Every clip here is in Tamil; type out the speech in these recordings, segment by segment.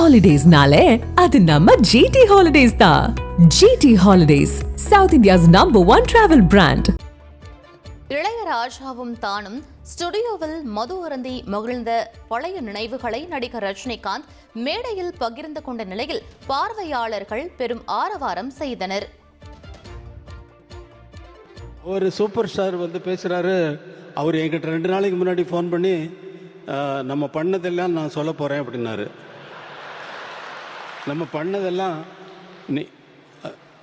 ஹாலிடேஸ்னாலே அது நம்ம ஜிடி ஹாலிடேஸ் தான் GT holidays South India's number one travel brand இளையராஜாவும் தானும் ஸ்டுடியோவில் மது அருந்தி மகிழ்ந்த பழைய நினைவுகளை நடிகர் ரஜினிகாந்த் மேடையில் பகிர்ந்து கொண்ட நிலையில் பார்வையாளர்கள் பெரும் ஆரவாரம் செய்தனர். ஒரு சூப்பர் ஸ்டார் வந்து பேசுகிறாரு அவர் என்கிட்ட ரெண்டு நாளைக்கு முன்னாடி ஃபோன் பண்ணி "அஹ், நம்ம பண்ணதெல்லாம் நான் சொல்ல போகிறேன் அப்படின்னாரு. நம்ம பண்ணதெல்லாம் நீ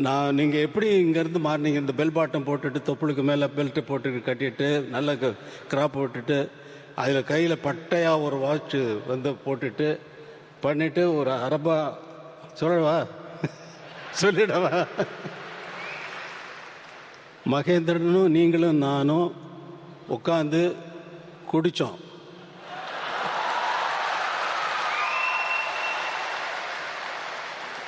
நான் நீங்கள் எப்படி இங்கேருந்து மாறினீங்க? இந்த பெல் பாட்டம் போட்டுட்டு தொப்புளுக்கு மேலே பெல்ட்டு போட்டு கட்டிட்டு நல்ல கிராப் போட்டுட்டு அதில் கையில் பட்டையாக ஒரு வாட்ச்சு வந்து போட்டுட்டு பண்ணிவிட்டு ஒரு அரபா சொல்லவா? சொல்லிடவா? மகேந்திரனும் நீங்களும் நானும் உட்காந்து குடித்தோம் அது ஏ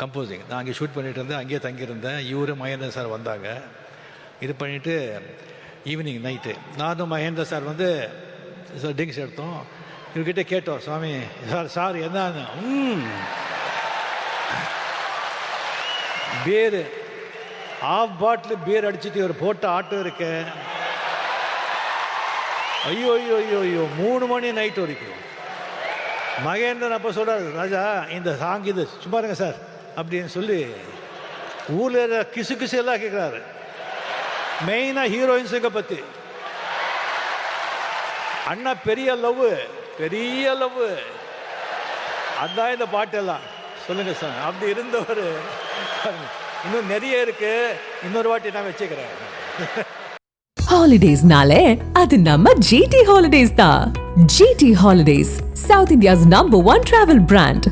கம்போசிங் நான் அங்கே ஷூட் பண்ணிட்டு இருந்தேன் அங்கேயே தங்கியிருந்தேன். இவரு மகேந்திரன் சார் வந்தாங்க. இது பண்ணிவிட்டு ஈவினிங் நைட்டு நானும் மகேந்திர சார் வந்து சார் ட்ரிங்க்ஸ் எடுத்தோம். இவர்கிட்ட கேட்டோம் சுவாமி சார் சார் என்ன ம் ஆஃப் பாட்டில் பீர் அடிச்சுட்டு இவர் போட்ட ஆட்டோ இருக்கு. ஐயோ ஐயோ ஐயோ ஐயோ மூணு மணி நைட் வரைக்கும். மகேந்திரன் அப்போ சொல்கிறார் ராஜா இந்த சாங் இது சும்மா இருங்க சார். அப்படின்னு சொல்லி ஊரில் இருக்கிற கிசு கிசு எல்லாம் கேட்குறாரு மெயினாக ஹீரோயின்ஸுங்க பற்றி அண்ணா பெரிய லவ் பெரிய லவ் அதான் இந்த பாட்டெல்லாம். சொல்லுங்க சார் அப்படி இருந்தவர் இன்னும் நிறைய இருக்கு. இன்னொரு வாட்டி நான் வச்சுக்கிறேன். ஹாலிடேஸ்னாலே அது நம்ம ஜிடி ஹாலிடேஸ் தான். GT holidays South India's number one travel brand